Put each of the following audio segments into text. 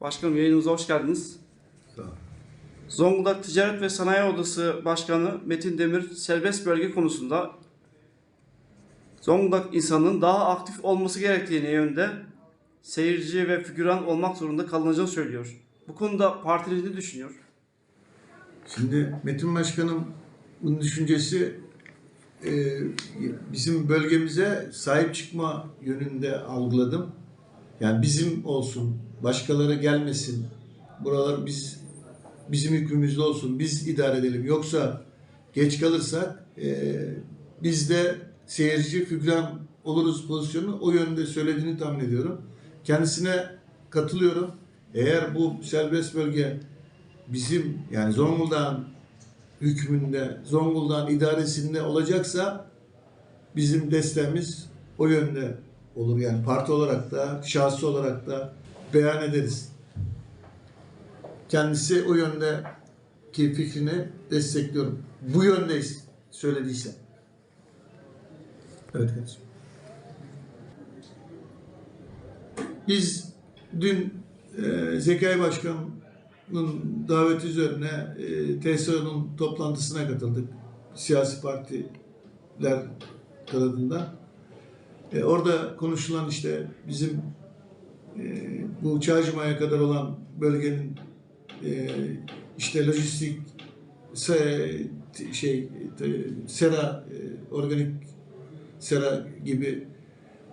Başkanım yayınımıza hoş geldiniz. Sağ. Zonguldak Ticaret ve Sanayi Odası Başkanı Metin Demir serbest bölge konusunda Zonguldak insanının daha aktif olması gerektiğine yönde seyirci ve figüran olmak zorunda kalınacağını söylüyor. Bu konuda partiniz ne düşünüyor? Şimdi Metin Başkanım bunun düşüncesi e, bizim bölgemize sahip çıkma yönünde algıladım. Yani bizim olsun, başkaları gelmesin. Buralar biz bizim hükmümüzde olsun, biz idare edelim. Yoksa geç kalırsak e, biz de seyirci, figüran oluruz pozisyonu o yönde söylediğini tahmin ediyorum. Kendisine katılıyorum. Eğer bu serbest bölge bizim yani Zonguldak'ın hükmünde, Zonguldak'ın idaresinde olacaksa bizim destemiz o yönde olur. Yani parti olarak da, şahsi olarak da beyan ederiz. Kendisi o yönde ki fikrini destekliyorum. Bu yöndeyiz söylediyse. Evet kardeşim. Biz dün e, Zekai Başkan'ın daveti üzerine e, TSO'nun toplantısına katıldık. Siyasi partiler kanadından. E, orada konuşulan işte bizim e, bu Çağcıma'ya kadar olan bölgenin e, işte lojistik se, şey te- sera e, organik sera gibi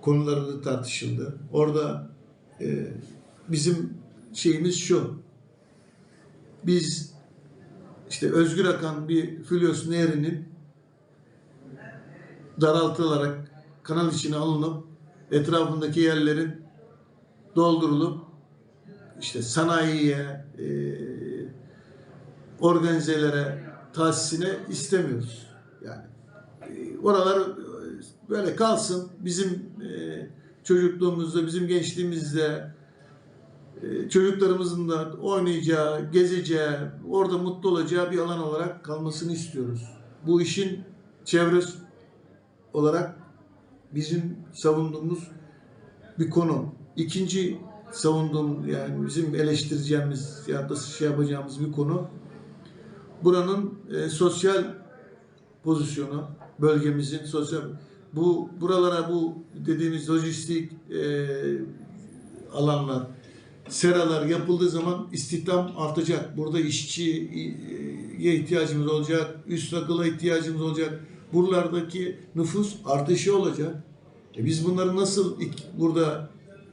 konuları tartışıldı. Orada e, bizim şeyimiz şu. Biz işte özgür akan bir Filyos Nehri'nin daraltılarak kanal içine alınıp etrafındaki yerlerin doldurulup işte sanayiye, e, organizelere, tahsisine istemiyoruz. Yani e, oralar e, böyle kalsın. Bizim e, çocukluğumuzda, bizim gençliğimizde e, çocuklarımızın da oynayacağı, gezeceği, orada mutlu olacağı bir alan olarak kalmasını istiyoruz. Bu işin çevresi olarak bizim savunduğumuz bir konu. İkinci savunduğum yani bizim eleştireceğimiz ya da şey yapacağımız bir konu buranın e, sosyal pozisyonu bölgemizin sosyal bu buralara bu dediğimiz lojistik e, alanlar seralar yapıldığı zaman istihdam artacak. Burada işçiye ihtiyacımız olacak, üst akıla ihtiyacımız olacak. Buralardaki nüfus artışı olacak. E biz bunları nasıl burada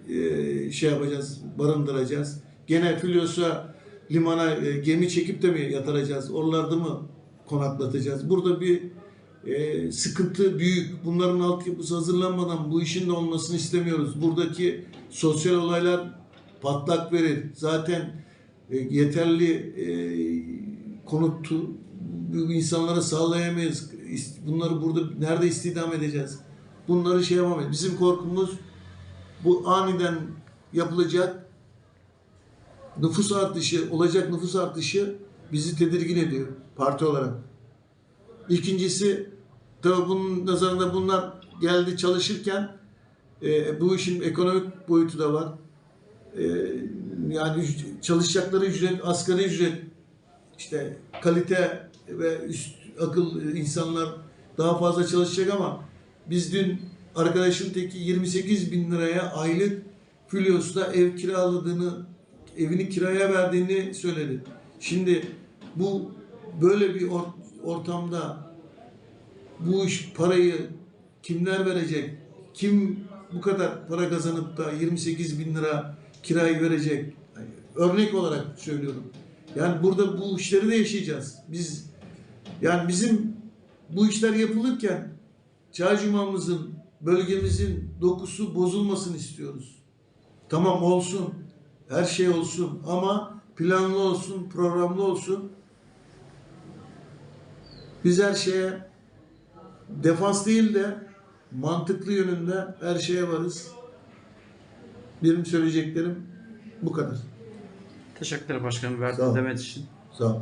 e, şey yapacağız, barındıracağız? Gene Filyos'a limana e, gemi çekip de mi yatıracağız? Oralarda mı konaklatacağız? Burada bir e, sıkıntı büyük. Bunların altyapısı hazırlanmadan bu işin de olmasını istemiyoruz. Buradaki sosyal olaylar patlak verir. Zaten yeterli e, insanlara sağlayamayız. Bunları burada nerede istihdam edeceğiz? Bunları şey yapamayız. Bizim korkumuz bu aniden yapılacak nüfus artışı, olacak nüfus artışı bizi tedirgin ediyor parti olarak. İkincisi tabii bunun nazarında bunlar geldi çalışırken e, bu işin ekonomik boyutu da var. E, yani çalışacakları ücret, asgari ücret, işte kalite ve üst akıl insanlar daha fazla çalışacak ama biz dün arkadaşın teki 28 bin liraya aylık Filyos'ta ev kiraladığını, evini kiraya verdiğini söyledi. Şimdi bu böyle bir or- ortamda bu iş parayı kimler verecek? Kim bu kadar para kazanıp da 28 bin lira kirayı verecek? Örnek olarak söylüyorum. Yani burada bu işleri de yaşayacağız. Biz yani bizim bu işler yapılırken Çağcuma'mızın, bölgemizin dokusu bozulmasını istiyoruz. Tamam olsun. Her şey olsun ama planlı olsun, programlı olsun. Biz her şeye defans değil de mantıklı yönünde her şeye varız. Benim söyleyeceklerim bu kadar. Teşekkürler başkanım verdiğiniz demet için. Sağ ol.